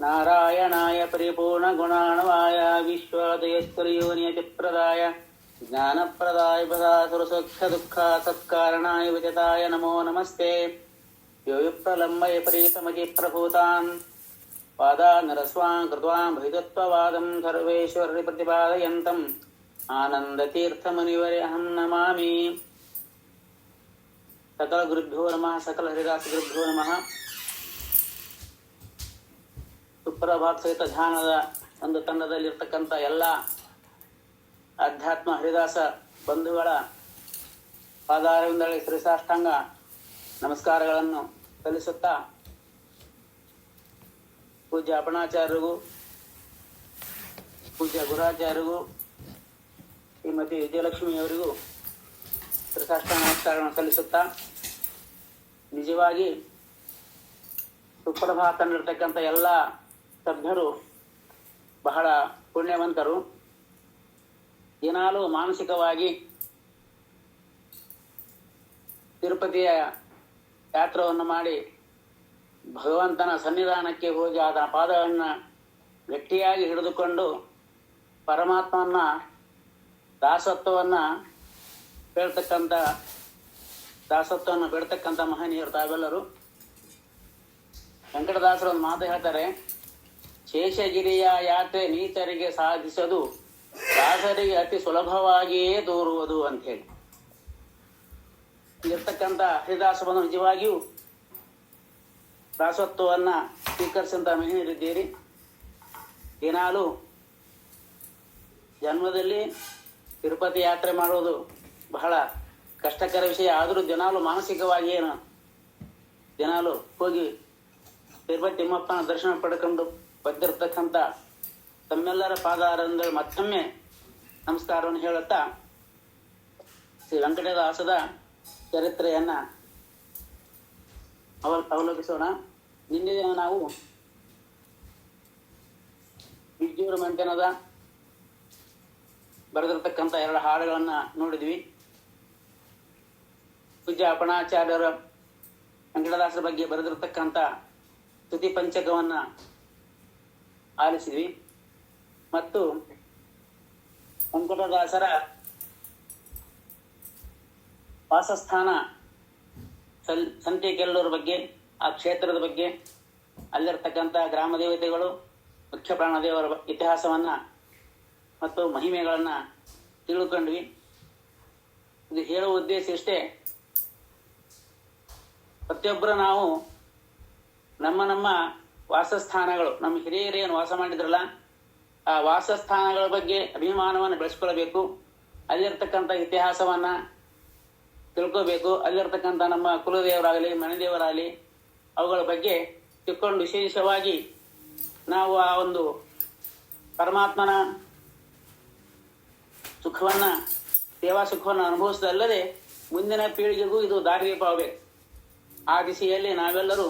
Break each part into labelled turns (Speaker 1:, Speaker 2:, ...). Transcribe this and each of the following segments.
Speaker 1: నారాయణాయ పరిపూర్ణగుణాణవాయ విశ్వాదయస్వరయోనియతిప్రదాయ జ్ఞానప్రదాయ పదాసురసుఖదుఃఖాసత్కారణాయ విజతాయ నమో నమస్తే యో విప్రలంబయ ప్రీతమతి ప్రభూతాన్ పాదానరస్వాం కృత్వాం భృతత్వవాదం సర్వేశ్వరి ప్రతిపాదయంతం ఆనందతీర్థమునివర్యహం నమామి సకల గురుభ్యో నమ సకల హరిదాస గురుభ్యో నమ ಸುಪ್ರಭಾತ ಸಹಿತ ಧ್ಯಾನದ ಒಂದು ತಂಡದಲ್ಲಿರ್ತಕ್ಕಂಥ ಎಲ್ಲ ಅಧ್ಯಾತ್ಮ ಹರಿದಾಸ ಬಂಧುಗಳ ಪಾದಾರವಿಂದಳಿ ಶ್ರೀಸಾಷ್ಟಾಂಗ ನಮಸ್ಕಾರಗಳನ್ನು ಸಲ್ಲಿಸುತ್ತಾ ಪೂಜ್ಯ ಅಪಣಾಚಾರ್ಯರಿಗೂ, ಪೂಜ್ಯ ಗುರಾಚಾರ್ಯರಿಗೂ, ಶ್ರೀಮತಿ ವಿಜಯಲಕ್ಷ್ಮಿಯವರಿಗೂ ಶ್ರೀಸಾಷ್ಟಾಂಗ ನಮಸ್ಕಾರಗಳನ್ನು ಸಲ್ಲಿಸುತ್ತಾ ನಿಜವಾಗಿ ಸುಪ್ರಭಾತನಲ್ಲಿರ್ತಕ್ಕಂಥ ಎಲ್ಲ ಸಭ್ಯರು ಬಹಳ ಪುಣ್ಯವಂತರು. ದಿನಾಲೂ ಮಾನಸಿಕವಾಗಿ ತಿರುಪತಿಯ ಯಾತ್ರವನ್ನು ಮಾಡಿ ಭಗವಂತನ ಸನ್ನಿಧಾನಕ್ಕೆ ಹೋಗಿ ಆದ ಪಾದವನ್ನು ಗಟ್ಟಿಯಾಗಿ ಹಿಡಿದುಕೊಂಡು ಪರಮಾತ್ಮನ ದಾಸತ್ವವನ್ನು ಹೇಳ್ತಕ್ಕಂಥ ದಾಸತ್ವವನ್ನು ಬೆಳ್ತಕ್ಕಂಥ ಮಹನೀಯರು ತಾವೆಲ್ಲರೂ. ವೆಂಕಟದಾಸರು ಒಂದು ಮಾತು ಹೇಳ್ತಾರೆ ಶೇಷಗಿರಿಯ ಯಾತ್ರೆ ನೀಚರಿಗೆ ಸಾಧಿಸದು, ದಾಸರಿಗೆ ಅತಿ ಸುಲಭವಾಗಿಯೇ ದೋರುವುದು ಅಂತ ಹೇಳಿ ಇರ್ತಕ್ಕಂಥ ಹರಿದಾಸ ಬಂಧು ನಿಜವಾಗಿಯೂ ದಾಸತ್ವವನ್ನ ಸ್ವೀಕರಿಸಿದಂತ ಮಹಿಳೆಯರಿದ್ದೀರಿ. ದಿನಾಲು ಜನ್ಮದಲ್ಲಿ ತಿರುಪತಿ ಯಾತ್ರೆ ಮಾಡುವುದು ಬಹಳ ಕಷ್ಟಕರ ವಿಷಯ. ಆದರೂ ದಿನಾಲು ಮಾನಸಿಕವಾಗಿ ಏನು ದಿನಾಲು ಹೋಗಿ ತಿರುಪತಿ ತಿಮ್ಮಪ್ಪನ ದರ್ಶನ ಪಡ್ಕೊಂಡು ಬಂದಿರತಕ್ಕಂಥ ತಮ್ಮೆಲ್ಲರ ಪಾದಾರಂದ ಮತ್ತೊಮ್ಮೆ ನಮಸ್ಕಾರವನ್ನು ಹೇಳುತ್ತಾ, ಶ್ರೀ ವೆಂಕಟದಾಸದ ಚರಿತ್ರೆಯನ್ನ ಅವಲ್, ಅವಲೋಕಿಸೋಣ. ನಿನ್ನೆ ನಾವು ಬಿಜ್ಜೂರು ಮಂಟನದ ಬರೆದಿರತಕ್ಕಂಥ ಎರಡು ಹಾಡುಗಳನ್ನ ನೋಡಿದ್ವಿ. ಪೂಜ್ಯ ಅಪಣಾಚಾರ್ಯರ ವೆಂಕಟದಾಸರ ಬಗ್ಗೆ ಬರೆದಿರತಕ್ಕಂಥ ಸ್ತುತಿ ಪಂಚಕವನ್ನ ಆಲಿಸಿದ್ವಿ. ಮತ್ತು ವೆಂಕಟದಾಸರ ವಾಸಸ್ಥಾನ ಸಲ್ ಸಂತೆಕೆಲ್ಲೂರ ಬಗ್ಗೆ, ಆ ಕ್ಷೇತ್ರದ ಬಗ್ಗೆ, ಅಲ್ಲಿರ್ತಕ್ಕಂಥ ಗ್ರಾಮ ದೇವತೆಗಳು, ಮುಖ್ಯ ಪ್ರಾಣದೇವರ ಇತಿಹಾಸವನ್ನು ಮತ್ತು ಮಹಿಮೆಗಳನ್ನು ತಿಳ್ಕೊಂಡ್ವಿ. ಇದು ಹೇಳುವ ಉದ್ದೇಶ ಇಷ್ಟೇ. ಪ್ರತಿಯೊಬ್ಬರು ನಾವು ನಮ್ಮ ನಮ್ಮ ವಾಸಸ್ಥಾನಗಳು. ನಮ್ಮ ಹಿರಿಯರು ಏನು ವಾಸ ಮಾಡಿದ್ರಲ್ಲ, ಆ ವಾಸಸ್ಥಾನಗಳ ಬಗ್ಗೆ ಅಭಿಮಾನವನ್ನು ಬೆಳೆಸ್ಕೊಳ್ಬೇಕು. ಅಲ್ಲಿರ್ತಕ್ಕಂಥ ಇತಿಹಾಸವನ್ನ ತಿಳ್ಕೋಬೇಕು. ಅಲ್ಲಿರ್ತಕ್ಕಂಥ ನಮ್ಮ ಕುಲದೇವರಾಗಲಿ ಮನೆದೇವರಾಗಲಿ ಅವುಗಳ ಬಗ್ಗೆ ತಿಳ್ಕೊಂಡು ವಿಶೇಷವಾಗಿ ನಾವು ಆ ಒಂದು ಪರಮಾತ್ಮನ ಸುಖವನ್ನ ಸೇವಾ ಸುಖವನ್ನು ಅನುಭವಿಸದಲ್ಲದೆ ಮುಂದಿನ ಪೀಳಿಗೆಗೂ ಇದು ದಾರಿದೀಪವಾಗಬೇಕು ಆ ದಿಸೆಯಲ್ಲಿ ನಾವೆಲ್ಲರೂ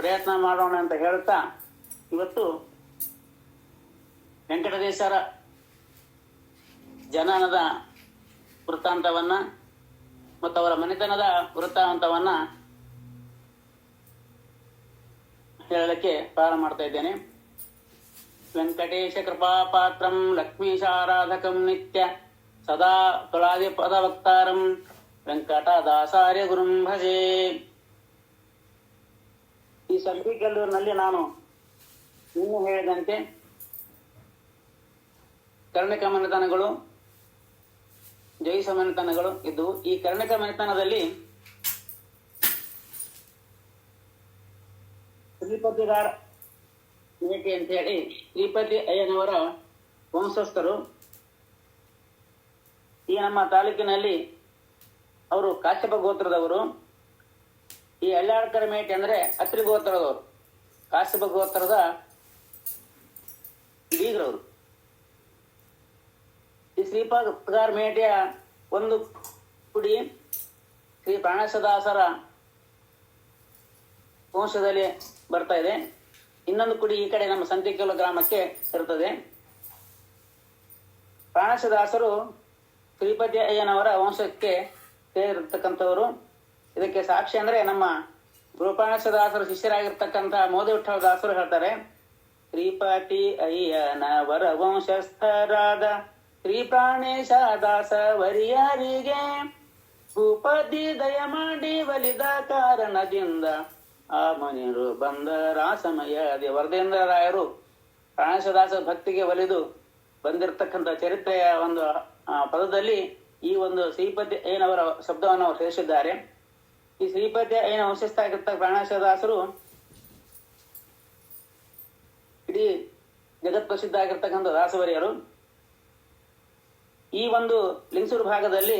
Speaker 1: ಪ್ರಯತ್ನ ಮಾಡೋಣ ಅಂತ ಹೇಳ್ತಾ ಇವತ್ತು ವೆಂಕಟದೇಶ್ವರ ಜನನದ ವೃತ್ತಾಂತವನ್ನ ಮತ್ತು ಅವರ ಮನೆತನದ ವೃತ್ತಾಂತವನ್ನ ಹೇಳಲಿಕ್ಕೆ ಪ್ರಾರಂಭ ಮಾಡ್ತಾ ಇದ್ದೇನೆ. ವೆಂಕಟೇಶ ಕೃಪಾ ಪಾತ್ರಂ ಲಕ್ಷ್ಮೀಶಾರಾಧಕಂ ನಿತ್ಯ ಸದಾ ತುಳಾದಿ ಪದವಕ್ತಾರಂ ವೆಂಕಟದಾಸಾರ್ಯ ಗುರುಂ ಭಜೆ. ಈ ಸಂಧಿಗೆಲ್ಲೂರಿನಲ್ಲಿ ನಾನು ಇನ್ನು ಹೇಳಿದಂತೆ ಕರ್ಣಿಕ ಮನೆತನಗಳು, ಜೈಸ ಮನೆತನಗಳು ಇದ್ದವು ಈ ಕರ್ಣಿಕ ಮನೆತನದಲ್ಲಿ ಶ್ರೀಪತಿಗಾರ ಮೇಟಿ ಅಂತ ಹೇಳಿ ಶ್ರೀಪತಿ ಅಯ್ಯನವರ ವಂಶಸ್ಥರು. ಈ ನಮ್ಮ ತಾಲೂಕಿನಲ್ಲಿ ಅವರು ಕಾಶ್ಯಪ ಗೋತ್ರದವರು. ಈ ಹಳ್ಯಾಳ್ಕರ ಮೇಟಿ ಅಂದ್ರೆ ಅತ್ರಿ ಗೋತ್ರದವರು. ಕಾಶ್ಯಪ ಗೋತ್ರದ ಬೀಗ್ರವರು. ಈ ಶ್ರೀಪಗಾರ ಮೇಟೆಯ ಒಂದು ಕುಡಿ ಶ್ರೀ ಪ್ರಾಣೇಶದಾಸರ ವಂಶದಲ್ಲಿ ಬರ್ತಾ ಇದೆ. ಇನ್ನೊಂದು ಕುಡಿ ಈ ಕಡೆ ನಮ್ಮ ಸಂತಿಕೆಲ ಗ್ರಾಮಕ್ಕೆ ಇರ್ತದೆ. ಪ್ರಾಣೇಶದಾಸರು ಶ್ರೀಪತಿ ಅಯ್ಯನವರ ವಂಶಕ್ಕೆ ಸೇರಿರ್ತಕ್ಕಂಥವರು. ಇದಕ್ಕೆ ಸಾಕ್ಷಿ ಅಂದ್ರೆ ನಮ್ಮ ದಾಸರು ಶಿಷ್ಯರಾಗಿರ್ತಕ್ಕಂಥ ಮೋದಿ ವಿಠಲ ದಾಸರು ಹೇಳ್ತಾರೆ ಶ್ರೀಪಾಟಿ ಅಯ್ಯನ ವರವಂಶಸ್ಥರಾದ ಶ್ರೀ ಪ್ರಾಣೇಶ ದಾಸ ವರಿಯರಿಗೆ ಭೂಪತಿ ದಯ ಮಾಡಿ ಒಲಿದ ಕಾರಣದಿಂದ ಆ ಮುನಿರು ಬಂದ ರಾಸಮಯ ಅದೇ ವರದೇಂದ್ರ ರಾಯರು ಪ್ರಾಣೇಶದಾಸ ಭಕ್ತಿಗೆ ಒಲಿದು ಬಂದಿರತಕ್ಕಂತ ಚರಿತ್ರೆಯ ಒಂದು ಪದದಲ್ಲಿ ಈ ಒಂದು ಶ್ರೀಪತಿ ಏನವರ ಶಬ್ದವನ್ನು ಅವರು ಸೇರಿಸಿದ್ದಾರೆ ಈ ಶ್ರೀಪತಿ ಏನು ವಂಶಸ್ಥ ಆಗಿರ್ತ ಪ್ರಾಣೇಶದಾಸರು ಇಡೀ ಜಗತ್ ಪ್ರಸಿದ್ಧ ಆಗಿರ್ತಕ್ಕಂಥ ದಾಸವರಿಯರು. ಈ ಒಂದು ಲಿಂಗಸೂರು ಭಾಗದಲ್ಲಿ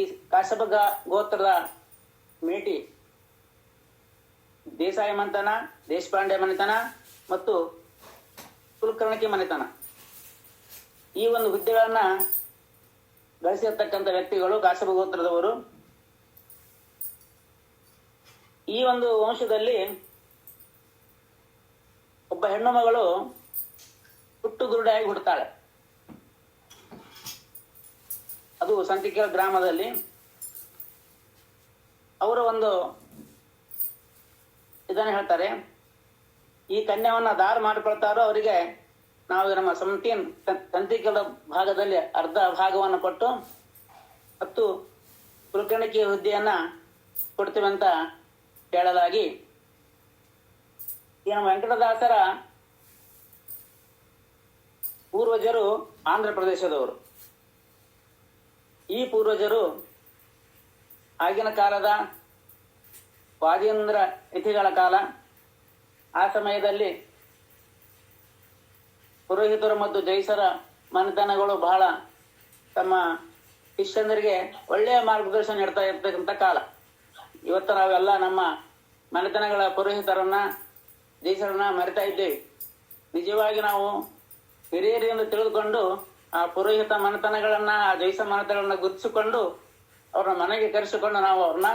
Speaker 1: ಈ ಕಾಶಪ ಗೋತ್ರದ ಮೇಟಿ ದೇಸಾಯಿ ಮನೆತನ, ದೇಶಪಾಂಡೆ ಮನೆತನ ಮತ್ತು ಕುಲಕರ್ಣಕಿ ಮನೆತನ. ಈ ಒಂದು ಹುದ್ದೆಗಳನ್ನ ಗಳಿಸಿರ್ತಕ್ಕಂಥ ವ್ಯಕ್ತಿಗಳು ಕಾಶಪ ಗೋತ್ರದವರು. ಈ ಒಂದು ವಂಶದಲ್ಲಿ ಒಬ್ಬ ಹೆಣ್ಣು ಮಗಳು ಹುಟ್ಟು ಗುರುಡಾಗಿ ಹುಡ್ತಾಳೆ. ಅದು ಸಂತಿಕೆಳ ಗ್ರಾಮದಲ್ಲಿ ಅವರ ಒಂದು ಇದನ್ನು ಹೇಳ್ತಾರೆ, ಈ ಕನ್ಯಾವನ್ನ ದಾರ ಮಾಡಿಕೊಳ್ತಾರೋ ಅವರಿಗೆ ನಾವು ನಮ್ಮ ಸಂತೀನ್ ಸಂತಿಕೆಲ ಭಾಗದಲ್ಲಿ ಅರ್ಧ ಭಾಗವನ್ನು ಕೊಟ್ಟು ಮತ್ತು ಕುಲಕರ್ಣಿಕೆಯ ಹುದ್ದೆಯನ್ನ ಅಂತ ಹೇಳಲಾಗಿ ನಮ್ಮ ವೆಂಕಟದಾಸರ ಪೂರ್ವಜರು ಆಂಧ್ರ ಪ್ರದೇಶದವರು. ಈ ಪೂರ್ವಜರು ಆಗಿನ ಕಾಲದ ವಾಜೇಂದ್ರ ಯತಿಗಳ ಕಾಲ, ಆ ಸಮಯದಲ್ಲಿ ಪುರೋಹಿತರು ಮತ್ತು ಜೈಸರ ಮನೆತನಗಳು ಬಹಳ ತಮ್ಮ ಶಿಷ್ಯಂದರಿಗೆ ಒಳ್ಳೆಯ ಮಾರ್ಗದರ್ಶನ ನೀಡ್ತಾ ಇರ್ತಕ್ಕಂಥ ಕಾಲ. ಇವತ್ತು ನಾವೆಲ್ಲ ನಮ್ಮ ಮನೆತನಗಳ ಪುರೋಹಿತರನ್ನ ದೇಶರನ್ನ ಮರಿತಾ ಇದ್ದೇವೆ. ನಿಜವಾಗಿ ನಾವು ಹಿರಿಯರಿಂದ ತಿಳಿದುಕೊಂಡು ಆ ಪುರೋಹಿತ ಮನೆತನಗಳನ್ನ, ಆ ಜೈಸ ಮನೆತನಗಳನ್ನ ಗುರುತಿಸಿಕೊಂಡು ಅವ್ರನ್ನ ಮನೆಗೆ ಕರೆಸಿಕೊಂಡು ನಾವು ಅವ್ರನ್ನ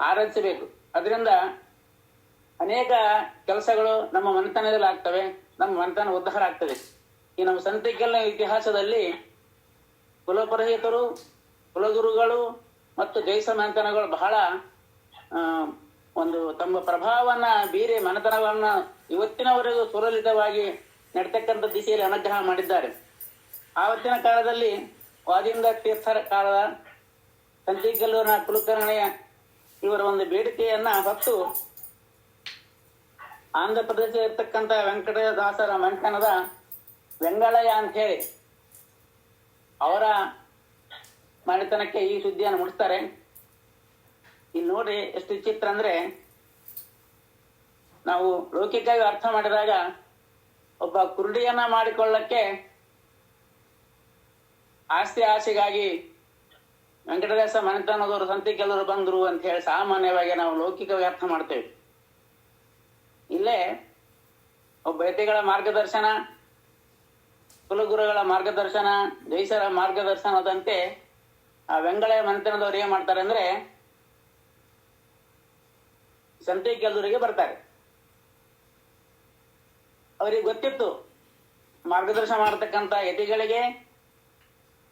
Speaker 1: ಆರಾಧಿಸಬೇಕು. ಅದರಿಂದ ಅನೇಕ ಕೆಲಸಗಳು ನಮ್ಮ ಮನೆತನದಲ್ಲಿ ಆಗ್ತವೆ, ನಮ್ಮ ಮನೆತನ ಉದ್ಧಾರ ಆಗ್ತದೆ. ಈ ನಮ್ಮ ಸಂತಿಕೆಲ್ಲ ಇತಿಹಾಸದಲ್ಲಿ ಕುಲಪುರೋಹಿತರು, ಕುಲಗುರುಗಳು ಮತ್ತು ಜೈಸ ಮನೆತನಗಳು ಬಹಳ ಒಂದು ತಮ್ಮ ಪ್ರಭಾವವನ್ನ ಬೀರಿ ಮನೆತನವನ್ನ ಇವತ್ತಿನವರೆಗೂ ಸುರಲಿತವಾಗಿ ನಡ್ತಕ್ಕಂಥ ದಿಶೆಯಲ್ಲಿ ಅನುಗ್ರಹ ಮಾಡಿದ್ದಾರೆ. ಆವತ್ತಿನ ಕಾಲದಲ್ಲಿ ವಾದಿಂದ ತೀರ್ಥರ ಕಾಲದ ಸಂತಿಗಲ್ಲೂರಿನ ಕುಲಕರ್ಣೆಯ ಇವರ ಒಂದು ಬೇಡಿಕೆಯನ್ನ ಹೊತ್ತು ಆಂಧ್ರ ಪ್ರದೇಶ ಇರ್ತಕ್ಕಂಥ ವೆಂಕಟದಾಸರ ಮಂಟನದ ವೆಂಗಳಯ್ಯ ಅಂತ ಹೇಳಿ ಅವರ ಮನೆತನಕ್ಕೆ ಈ ಸುದ್ದಿಯನ್ನು ಮುಡಿಸ್ತಾರೆ. ಇಲ್ಲಿ ನೋಡ್ರಿ ಎಷ್ಟು ವಿಚಿತ್ರ ಅಂದ್ರೆ ನಾವು ಲೌಕಿಕವಾಗಿ ಅರ್ಥ ಮಾಡಿದಾಗ ಒಬ್ಬ ಕುರುಡಿಯನ್ನ ಮಾಡಿಕೊಳ್ಳಕ್ಕೆ ಆಸ್ತಿ ಆಸೆಗಾಗಿ ವೆಂಕಟದಾಸ ಮನೆತನದವರು ಸಂತಿ ಕೆಲವರು ಬಂದ್ರು ಅಂತ ಹೇಳಿ ಸಾಮಾನ್ಯವಾಗಿ ನಾವು ಲೌಕಿಕವಾಗಿ ಅರ್ಥ ಮಾಡ್ತೇವೆ. ಇಲ್ಲೇ ಒಬ್ಬ ಯತಿಗಳ ಮಾರ್ಗದರ್ಶನ, ಕುಲಗುರುಗಳ ಮಾರ್ಗದರ್ಶನ, ಜೈಸರ ಮಾರ್ಗದರ್ಶನದಂತೆ ಆ ವೆಂಗಳ ಮನೆತನದವ್ರು ಏನ್ ಮಾಡ್ತಾರೆ ಅಂದ್ರೆ ಸಂತೆ ಕೆಲವರಿಗೆ ಬರ್ತಾರೆ. ಅವರಿಗೆ ಗೊತ್ತಿತ್ತು, ಮಾರ್ಗದರ್ಶನ ಮಾಡತಕ್ಕಂತ ಯತಿಗಳಿಗೆ,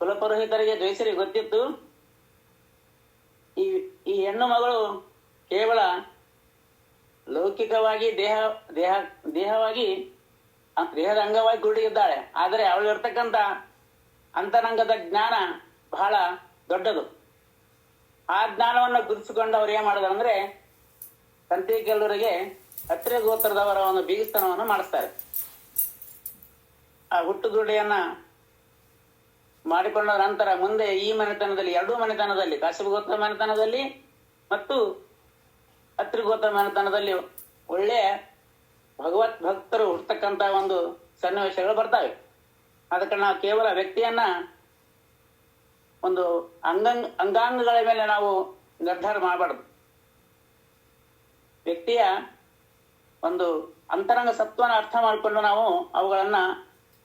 Speaker 1: ಕುಲಪುರೋಹಿತರಿಗೆ, ದ್ವೇಷರಿಗೆ ಗೊತ್ತಿತ್ತು. ಈ ಈ ಹೆಣ್ಣು ಮಗಳು ಕೇವಲ ಲೌಕಿಕವಾಗಿ ದೇಹ ದೇಹ, ದೇಹವಾಗಿ ದೇಹದ ಅಂಗವಾಗಿ ಕುರುಡಿಗಿದ್ದಾಳೆ ಆದರೆ ಅವಳಿರ್ತಕ್ಕಂಥ ಅಂತರಂಗದ ಜ್ಞಾನ ಬಹಳ ದೊಡ್ಡದು. ಆ ಜ್ಞಾನವನ್ನು ಗುರುತಿಸಿಕೊಂಡು ಅವ್ರು ಏನ್ ಮಾಡಿದ್ರು ಅಂದ್ರೆ ಸಂತಿ ಕೆಲವರಿಗೆ ಹತ್ತಿರ ಗೋತ್ರದವರ ಒಂದು ಬೀಗಸ್ತನವನ್ನು ಮಾಡಿಸ್ತಾರೆ. ಆ ಹುಟ್ಟುಗುಡಿಯನ್ನ ಮಾಡಿಕೊಂಡ ನಂತರ ಮುಂದೆ ಈ ಮನೆತನದಲ್ಲಿ, ಎರಡೂ ಮನೆತನದಲ್ಲಿ ಕಾಶ್ಯಪ ಗೋತ್ರ ಮನೆತನದಲ್ಲಿ ಮತ್ತು ಹತ್ತಿರ ಗೋತ್ರ ಮನೆತನದಲ್ಲಿ ಒಳ್ಳೆಯ ಭಗವತ್ ಭಕ್ತರು ಹುಡ್ತಕ್ಕಂತ ಒಂದು ಸನ್ನಿವೇಶಗಳು ಬರ್ತವೆ. ಅದಕ್ಕೆ ನಾವು ಕೇವಲ ವ್ಯಕ್ತಿಯನ್ನ ಒಂದು ಅಂಗಂಗ್ ಅಂಗಾಂಗಗಳ ಮೇಲೆ ನಾವು ನಿರ್ಧಾರ ಮಾಡಬಾರ್ದು. ವ್ಯಕ್ತಿಯ ಒಂದು ಅಂತರಂಗ ಸತ್ವನ ಅರ್ಥ ಮಾಡಿಕೊಂಡು ನಾವು ಅವುಗಳನ್ನ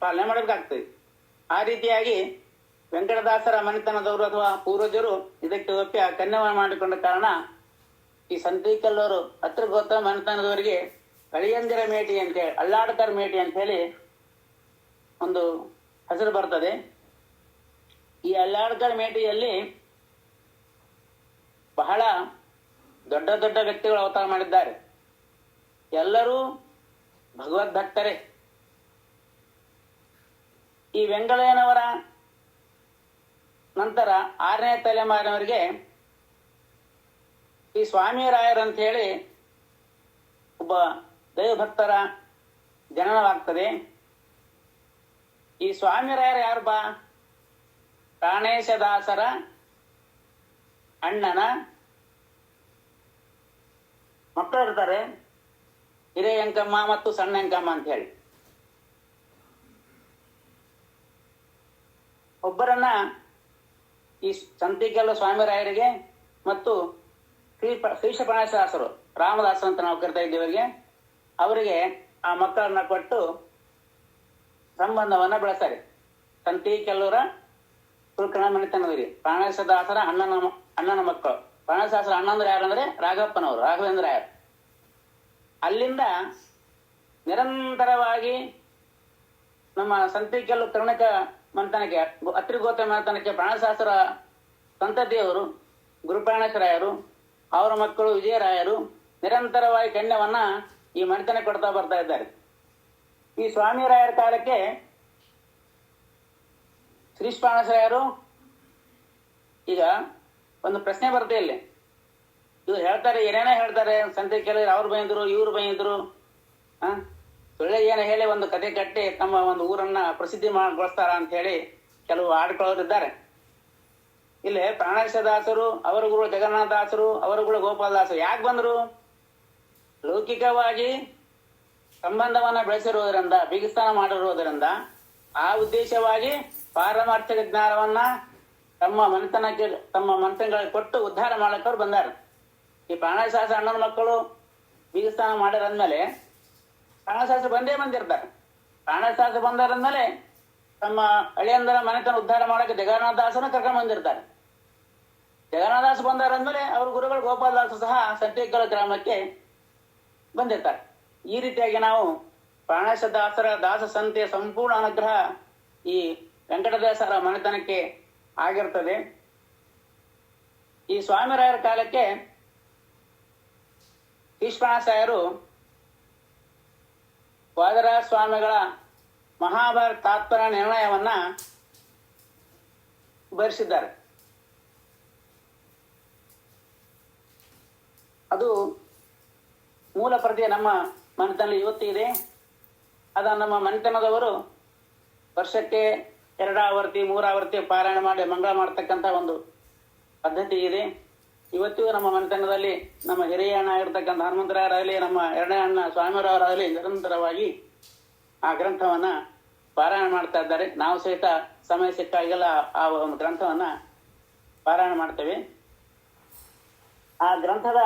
Speaker 1: ಪಾಲನೆ ಮಾಡಬೇಕಾಗ್ತದೆ. ಆ ರೀತಿಯಾಗಿ ವೆಂಕಟದಾಸರ ಮನೆತನದವರು ಅಥವಾ ಪೂರ್ವಜರು ಇದಕ್ಕೆ ಒಪ್ಪಿ ಆ ಕನ್ಯವ ಮಾಡಿಕೊಂಡ ಕಾರಣ ಈ ಸಂತಿಕಲ್ಲವರು ಹತ್ರ ಗೋತ್ರ ಮನೆತನದವರಿಗೆ ಕಳಿಯಂದಿರ ಮೇಟಿ ಅಂತ ಹೇಳಿ, ಅಲ್ಲಾಡ್ಕರ್ ಮೇಟಿ ಅಂತ ಹೇಳಿ ಒಂದು ಹೆಸರು ಬರ್ತದೆ. ಈ ಅಲ್ಲಾಡ್ಕರ್ ಮೇಟಿಯಲ್ಲಿ ಬಹಳ ದೊಡ್ಡ ದೊಡ್ಡ ವ್ಯಕ್ತಿಗಳು ಅವತಾರ ಮಾಡಿದ್ದಾರೆ. ಎಲ್ಲರೂ ಭಗವದ್ ಭಕ್ತರೇ. ಈ ವೆಂಗಳಯ್ಯನವರ ನಂತರ ಆರನೇ ತಲೆಮಾರಿನವರಿಗೆ ಈ ಸ್ವಾಮಿರಾಯರಂತ ಹೇಳಿ ಒಬ್ಬ ದೈವಭಕ್ತರ ಜನನವಾಗ್ತದೆ. ಈ ಸ್ವಾಮಿರಾಯರು ಯಾರು ಬಾ? ಪ್ರಾಣೇಶದಾಸರ ಅಣ್ಣನ ಮಕ್ಕಳು ಇರ್ತಾರೆ ಹಿರಿಯ ಅಂಕಮ್ಮ ಮತ್ತು ಸಣ್ಣ ಅಂಕಮ್ಮ ಅಂತ ಹೇಳಿ. ಒಬ್ಬರನ್ನ ಈ ಸಂತಿಕೆಲ್ಲ ಸ್ವಾಮಿರಾಯರಿಗೆ ಮತ್ತು ಶ್ರೀ ಶ್ರೀಶಪಣಾಶಾಸರು ರಾಮದಾಸ ಅಂತ ನಾವು ಕರಿತಾ ಇದ್ದೀವಿ ಅವರಿಗೆ ಆ ಮಕ್ಕಳನ್ನ ಕೊಟ್ಟು ಸಂಬಂಧವನ್ನ ಬೆಳೆಸ್ತಾರೆ. ಸಂತಿ ಕೆಲವರ ಕುರುಕಣ ಮನೆತನದವರಿಗೆ ಪ್ರಾಣೇಶದಾಸರ ಅಣ್ಣನ ಅಣ್ಣನ ಮಕ್ಕಳು. ಪ್ರಾಣೇಶದಾಸರ ಯಾರು ಯಾರಂದ್ರೆ ರಾಘಪ್ಪನವರು, ರಾಘವೇಂದ್ರ ಯಾರು? ಅಲ್ಲಿಂದ ನಿರಂತರವಾಗಿ ನಮ್ಮ ಸಂತಿಕೆಲ್ಲು ತರುಣಕ ಮಂಥನಕ್ಕೆ ಅತ್ರಿಗೋತ ಮಂಥನಕ್ಕೆ ಪ್ರಾಣಶಾಸ್ತ್ರ ಸಂತತಿಯವರು ಗುರುಪ್ರಾಣೇಶರಾಯರು ಅವರ ಮಕ್ಕಳು ವಿಜಯರಾಯರು ನಿರಂತರವಾಗಿ ಕನ್ಯವನ್ನ ಈ ಮಂಥನ ಕೊಡ್ತಾ ಬರ್ತಾ ಇದ್ದಾರೆ. ಈ ಸ್ವಾಮಿರಾಯರ ಕಾಲಕ್ಕೆ ಶ್ರೀಷ್ಪಾಣಸರಾಯರು ಈಗ ಒಂದು ಪ್ರಶ್ನೆ ಬರುತ್ತೆ ಇಲ್ಲಿ. ಇವ್ರು ಹೇಳ್ತಾರೆ, ಏನೇನೋ ಹೇಳ್ತಾರೆ, ಸಂತೆ ಕೆಲವರು ಅವ್ರು ಬೈಂದ್ರು, ಇವ್ರು ಬೈಂದ್ರು, ಆ? ಏನ ಹೇಳಿ ಒಂದು ಕತೆ ಕಟ್ಟಿ ತಮ್ಮ ಒಂದು ಊರನ್ನ ಪ್ರಸಿದ್ಧಿ ಮಾಡಿಗೊಳಿಸ್ತಾರ ಅಂತ ಹೇಳಿ ಕೆಲವು ಆಡ್ಕೊಳ್ಳೋರು ಇದ್ದಾರೆ. ಇಲ್ಲಿ ಪ್ರಾಣೇಶದಾಸರು ಅವರ ಗುರು ಜಗನ್ನಾಥದಾಸರು ಅವರ ಗುರು ಗೋಪಾಲದಾಸರು ಯಾಕೆ ಬಂದ್ರು? ಲೌಕಿಕವಾಗಿ ಸಂಬಂಧವನ್ನ ಬೆಳೆಸಿರುವುದರಿಂದ ಬಿಗಿಸ್ತಾನ ಮಾಡಿರುವುದರಿಂದ ಆ ಉದ್ದೇಶವಾಗಿ ಪಾರಮಾರ್ಥಿಕ ಜ್ಞಾನವನ್ನ ತಮ್ಮ ಮನೆತನಕ್ಕೆ ತಮ್ಮ ಮನೆತನಗಳಿಗೆ ಕೊಟ್ಟು ಉದ್ಧಾರ ಮಾಡಕ್ಕೆ ಅವ್ರು ಬಂದಾರ. ಈ ಪ್ರಾಣಶಾಸ್ತ್ರ ಅಣ್ಣನ ಮಕ್ಕಳು ಬೀಗಸ್ಥಾನ ಮಾಡಿರಂದ್ಮೇಲೆ ಪ್ರಾಣಶಾಸ್ತ್ರ ಬಂದೇ ಬಂದಿರ್ತಾರೆ. ಪ್ರಾಣಶಾಸ್ತ್ರ ಬಂದಾರಂದ್ಮೇಲೆ ತಮ್ಮ ಅಳಿಯಂದರ ಮನೆತನ ಉದ್ಧಾರ ಮಾಡಕ್ಕೆ ಜಗನ್ನಾಥ ದಾಸನ ಕರ್ಕೊಂಡು ಬಂದಿರ್ತಾರೆ. ಜಗನ್ನಾಥ ದಾಸ ಬಂದಾರಂದ್ಮೇಲೆ ಅವ್ರ ಗುರುಗಳು ಗೋಪಾಲದಾಸ ಸಹ ಸಂತೇಕಲ ಗ್ರಾಮಕ್ಕೆ ಬಂದಿರ್ತಾರೆ. ಈ ರೀತಿಯಾಗಿ ನಾವು ಪ್ರಾಣೇಶದಾಸರ ದಾಸ ಸಂತೆಯ ಸಂಪೂರ್ಣ ಅನುಗ್ರಹ ಈ ವೆಂಕಟದಾಸರ ಮನೆತನಕ್ಕೆ ಆಗಿರ್ತದೆ. ಈ ಸ್ವಾಮಿರಾಯರ ಕಾಲಕ್ಕೆ ವಿಶ್ವಾಸಾಯರು ವಾದರಾಜ ಸ್ವಾಮಿಗಳ ಮಹಾಭಾರತ ತಾತ್ಪರ್ಯ ನಿರ್ಣಯವನ್ನ ಬರೆಸಿದ್ದಾರೆ ಅದು ಮೂಲ ಪ್ರತಿ ನಮ್ಮ ಮನೆತನಲ್ಲಿ ಇವತ್ತಿದೆ. ಅದ ನಮ್ಮ ಮನೆತನದವರು ವರ್ಷಕ್ಕೆ ಎರಡಾವರ್ತಿ ಮೂರಾವರ್ತಿ ಪಾರಾಯಣ ಮಾಡಿ ಮಂಗಳ ಮಾಡ್ತಕ್ಕಂಥ ಒಂದು ಪದ್ಧತಿ ಇದೆ. ಇವತ್ತಿಗೂ ನಮ್ಮ ಮನೆತನದಲ್ಲಿ ನಮ್ಮ ಹಿರಿಯ ಅಣ್ಣ ಇರ್ತಕ್ಕಂಥ ಹನುಮಂತರಾಯರಾಗಲಿ, ನಮ್ಮ ಎರಡನೇ ಅಣ್ಣ ಸ್ವಾಮಿಯವರಾಗಲಿ ನಿರಂತರವಾಗಿ ಆ ಗ್ರಂಥವನ್ನ ಪಾರಾಯಣ ಮಾಡ್ತಾ ಇದ್ದಾರೆ. ನಾವು ಸಹಿತ ಸಮಯ ಸಿಕ್ಕಾಗೆಲ್ಲ ಆ ಒಂದು ಗ್ರಂಥವನ್ನ ಪಾರಾಯಣ ಮಾಡ್ತೇವೆ. ಆ ಗ್ರಂಥದ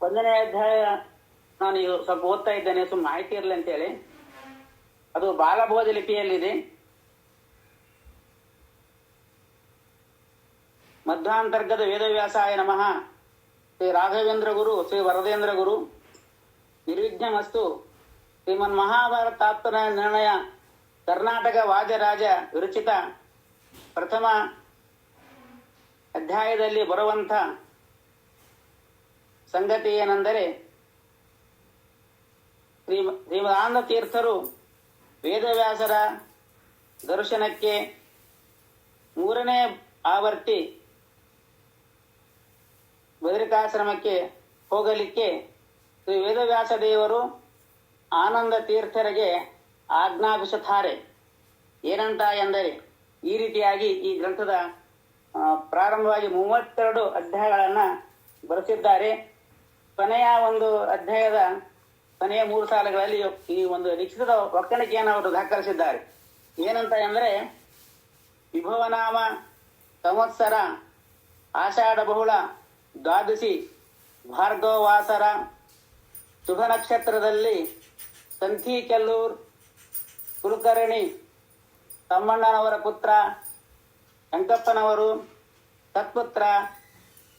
Speaker 1: ಒಂದನೇ ಅಧ್ಯಾಯ ನಾನು ಸ್ವಲ್ಪ ಓದ್ತಾ ಇದ್ದೇನೆ, ಸುಮ್ಮ ಮಾಹಿತಿ ಇರಲಿ ಅಂತೇಳಿ. ಅದು ಬಾಲಭೋಜ ಲಿಪಿಯಲ್ಲಿದೆ. ಮಧ್ವಾಂತರ್ಗತ ವೇದವ್ಯಾಸಾಯ ನಮಃ. ಶ್ರೀ ರಾಘವೇಂದ್ರ ಗುರು, ಶ್ರೀ ವರದೇಂದ್ರ ಗುರು. ನಿರ್ವಿಘ್ನಮಸ್ತು. ಶ್ರೀಮನ್ ಮಹಾಭಾರತ ತಾತ್ಪರ್ಯ ನಿರ್ಣಯ, ಕರ್ನಾಟಕ ವಾದ್ಯರಾಜ ವಿರಚಿತ ಪ್ರಥಮ ಅಧ್ಯಾಯದಲ್ಲಿ ಬರುವಂಥ ಸಂಗತಿ ಏನೆಂದರೆ, ಶ್ರೀ ಶ್ರೀಮದಾನಂದ ತೀರ್ಥರು ವೇದವ್ಯಾಸರ ದರ್ಶನಕ್ಕೆ ಮೂರನೇ ಆವರ್ತಿ ಬದರಿಕಾಶ್ರಮಕ್ಕೆ ಹೋಗಲಿಕ್ಕೆ ಶ್ರೀ ವೇದವ್ಯಾಸ ದೇವರು ಆನಂದ ತೀರ್ಥರಿಗೆ ಆಜ್ಞಾಪಿಸುತ್ತಾರೆ. ಏನಂತ ಎಂದರೆ, ಈ ರೀತಿಯಾಗಿ ಈ ಗ್ರಂಥದ ಪ್ರಾರಂಭವಾಗಿ ಮೂವತ್ತೆರಡು ಅಧ್ಯಾಯಗಳನ್ನು ಬರೆಸಿದ್ದಾರೆ. ಕೊನೆಯ ಒಂದು ಅಧ್ಯಾಯದ ಕೊನೆಯ ಮೂರು ಸಾಲುಗಳಲ್ಲಿ ಈ ಒಂದು ಲಿಖಿತದ ಒಕ್ಕಣಿಕೆಯನ್ನು ಅವರು ದಾಖಲಿಸಿದ್ದಾರೆ. ಏನಂತ ಎಂದರೆ, ವಿಭವನಾಮ ಸಂವತ್ಸರ ಆಷಾಢ ಬಹುಳ ದ್ವಾದಶಿ ಭಾರ್ಗವಾಸರ ಶುಭ ನಕ್ಷತ್ರದಲ್ಲಿ ಸಂಥಿ ಕೆಲ್ಲೂರ್, ಕುಲಕರ್ಣಿ, ತಮ್ಮಣ್ಣನವರ ಪುತ್ರ ವೆಂಕಪ್ಪನವರು ತತ್ಪುತ್ರ